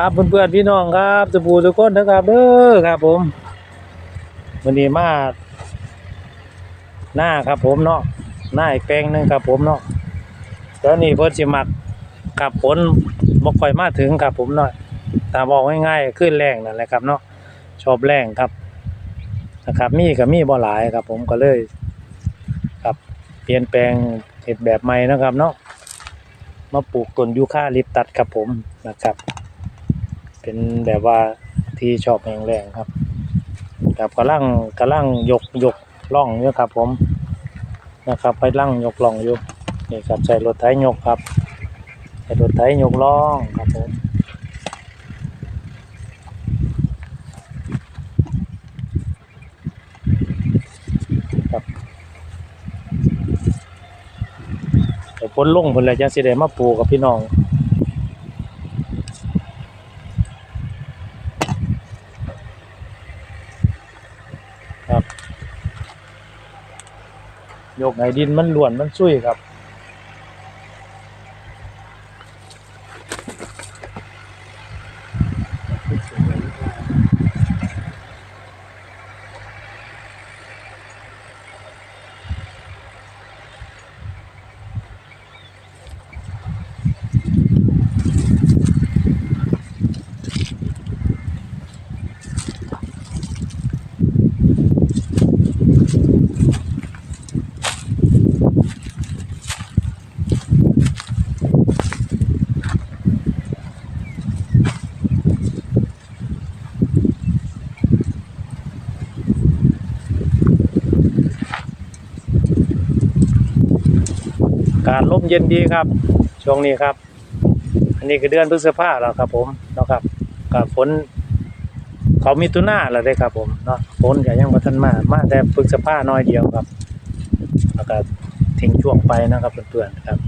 ครับเพื่อนๆพี่น้องครับสบู่ทุกคนนะครับเด้อครับผมวันนี้มาหน้าครับผมเนาะหน้าอีกแปลงหนึงครับผมเนาะตอนนี้เพิ่นสิมักกับฝนบ่ค่อยมาถึงครับผมเนาะตาบอกง่ายๆขึ้นแรงนั่นแหละครับเนาะชอบแรงครับนะครับ มีก็มีบ่หลายครับ ผมก็เลยครับเปลี่ยนแปลงเฮ็ดแบบใหม่นะครับเนาะมาปลูกต้นยูคาลิปตัสครับผมนะครับ เป็นแบบว่าที่ชอบแรงแรงครับกับกำลังกำลังยกยกล่องอยู่ครับ ผมนะครับไปลั่งยกล่องอยู่นี่ครับใส่รถไถยกครับใส่รถไถยกล่องครับผมครับเดี๋ยวพ้นลงพ้นเลยจังสิได้มาปูกับพี่น้อง ยกไหนดินมันล้วนมันซุยครับารลมเย็นดีครับ ช่วงนี้ครับ อันนี้คือเดือนพฤษภาแล้วครับ ผมเนาะครับกับฝนเขามีตุนาแล้วเด้ครับ ผมเนาะฝนก็ยังบ่ทันมามาแต่พฤษภาน้อยเดียวครับแล้วก็ทิ้งช่วงไปนะครับเพื่อนๆครับ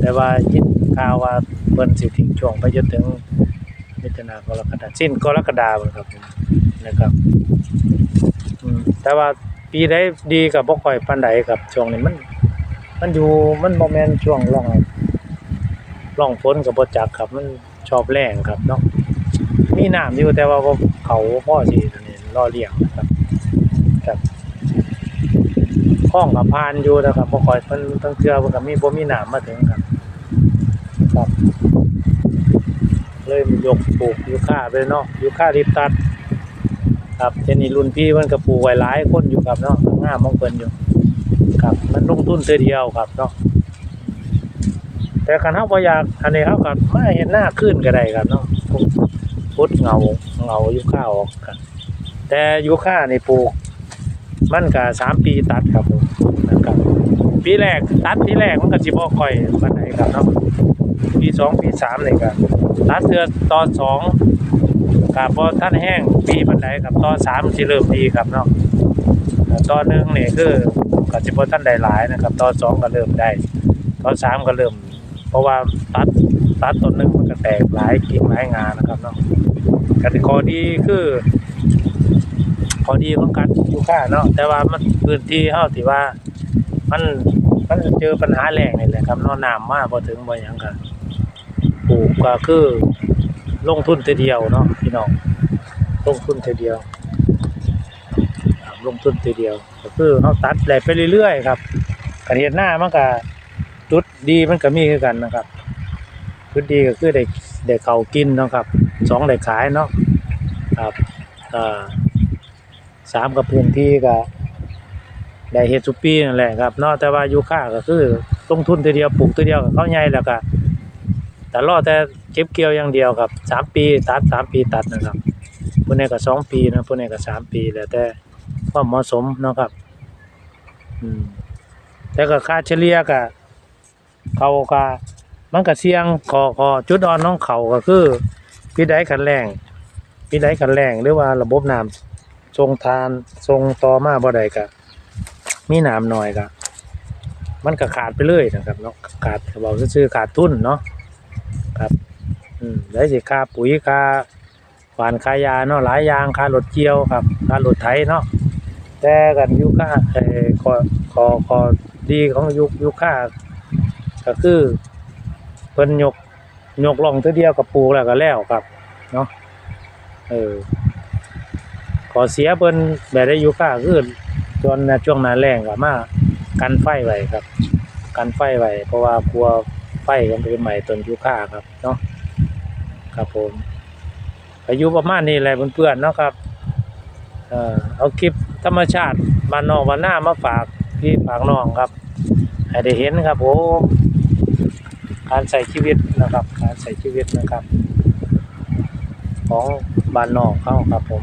แต่ว่ายินข่าวว่าเพิ่นสิทิ้งช่วงไปจนถึงมิถุนายนกรกฎาคมสิ้นกรกฎาคมครับนะครับแต่ว่า ปีใดดีกับบ่ค่อยปานใดครับช่วงนี้มัน มันอยู่มันบ่แม่นช่วงร่องร่องฝนก็บ่จักครับ มันชอบแรงครับเนาะมีน้ำอยู่แต่ว่าเขาพ่อสินนี้รอเลี้ยงนะครับครับคลองก็ผ่านอยู่นะครับบ่ค่อยเพิ่นทั้งเทื่อเพิ่นก็มีบ่มีน้ำมาถึงครับครับเลยยกปลูกยูคาไปเนาะยูคาลิปตัส ครับเจนี่รุ่นพี่มันก็ปลูกไว้หลายคนอยู่ครับเนาะงามมองเพิ่นอยู่ ครับ มันลงทุนเทื่อเดียวครับเนาะแต่คันเฮาบ่อยากอันนี้เฮาก็มาเห็นหน้าขึ้นก็ได้ครับเนาะพุดเงาเงาอยู่ข้าออกครับ แต่ยูคาในปลูก มันก็สามปีตัดครับนะครับ ปีแรกตัดปีแรกมันก็สิบ่ค่อยปานใดครับเนาะปีสองปีสามนี่ก็ตัดเทื่อตอนสอง ครับพอท่านแห้งปีปันไดครับตอนสามสิเริ่มดีครับเนาะต่อนหนึ่งนี่คือก็สิบ่ท่านได้หลายนะครับ ตอนสองก็เริ่มได้ ตอนสามก็เริ่ม เพราะว่าตัดตัดต้นหนึ่งมันก็แตกหลายกิ่งหลายงานนะครับเนาะกติข้อดีคือข้อดีของการปลูกยูคาเนาะแต่ว่ามันพื้นที่เฮาที่ว่า มันมันเจอปัญหาแรงนี่แหละครับเนาะน้ำมาบ่ถึงบ่หยังก็ปลูกก็คือ ลงทุนทีเดียวเนาะพี่น้องลงทุนทีเดียวลงทุนทีเดียวก็คือเขาตัดแหลไปเรื่อยๆครับการเฮ็ดหน้ามันก็จุดดีมันก็มีคือกันนะครับจุดดีก็คือได้ได้เขากินนะครับสองได้ขายเนาะครับสามกับพื้นที่ก็ได้เฮ็ดทุปีนั่นแหละครับนาะแต่ว่ายูคาก็คือลงทุนทีเดียวปลูกทีเดียวเขาใหญ่แล้วก็แต่รอแต่ เก็บเกี่ยวอย่างเดียวครับสามปีตัดสามปีตัดนะครับพวกนี้ก็สองปีนะพวกนี้ก็สามปีแล้วแต่ความเหมาะสมนะครับอืมแต่ก็ค่าเฉลี่ยก็เขาก็มันก็เสี่ยงขอขอจุดอ่อนของเขาก็คือปีใดกันแรงปีใดกันแรงหรือว่าระบบน้ำทรงทานทรงต่อมาบ่ได้ก็มีน้ำน้อยก็มันก็ขาดไปเลยนะครับเนาะขาดก็บอกซื่อขาดทุนเนาะครับ ได้สิค่าปุ๋ยค่าหวานค่ายาเนาะหลายอย่างค่ารถเกี่ยวครับค่ารถไถเนาะแต่กันยุค่าเออขอขอขอดีของยุคยุค่าก็คือเพิ่นยกยกลองเทื่อเดียวกับปลูกแล้วก็แล้วครับเนาะเออขอเสียเพิ่นแบบได้ยู่ค่าคือจนน่ะช่วงหน้าแล้งก็มากันไฟไว้ครับ กันไฟไว้เพราะว่ากลัวไฟมันไปไหม้ต้นยูคาครับเนาะ ครับผมอายุประมาณนี้แหละเพื่อนๆเนาะครับเอาคลิปธรรมชาติบ้านนอกบ้านหน้ามาฝากพี่ฝากน้องครับให้ได้เห็นครับผมการใส่ชีวิตนะครับ การใส่ชีวิตนะครับ ของบ้านนอกเขาครับผม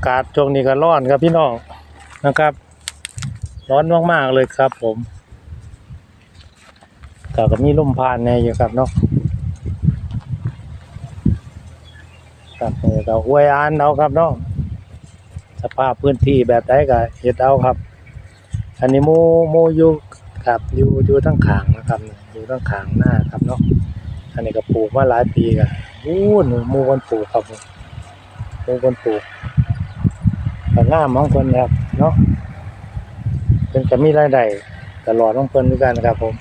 ากาศช่วงนี้ก็ร้อนครับพี่น้องนะครับ ร้อนมากๆเลยครับ ผมแต่ก็มีลมพานแน่อยู่ครับเนาะครับนี่ก็อวยอานเอาครับเนาะสภาพพื้นที่แบบใดก็เฮ็ดเอาครับ อันนี้มูมูอยู่ครับอยู่อยู่ทั้งขางนะครับอยู่ทั้งขางหน้าครับเนาะอันนี้ก็ปลูกมาหลายปีกันอู้หนูมูคนปลูกครับมูคนปลูก ต่หน้ามองเพิ่นครับเนาะเป็นจะมีรายได้ตลอดของเพิ่นด้วยกันนะครับผม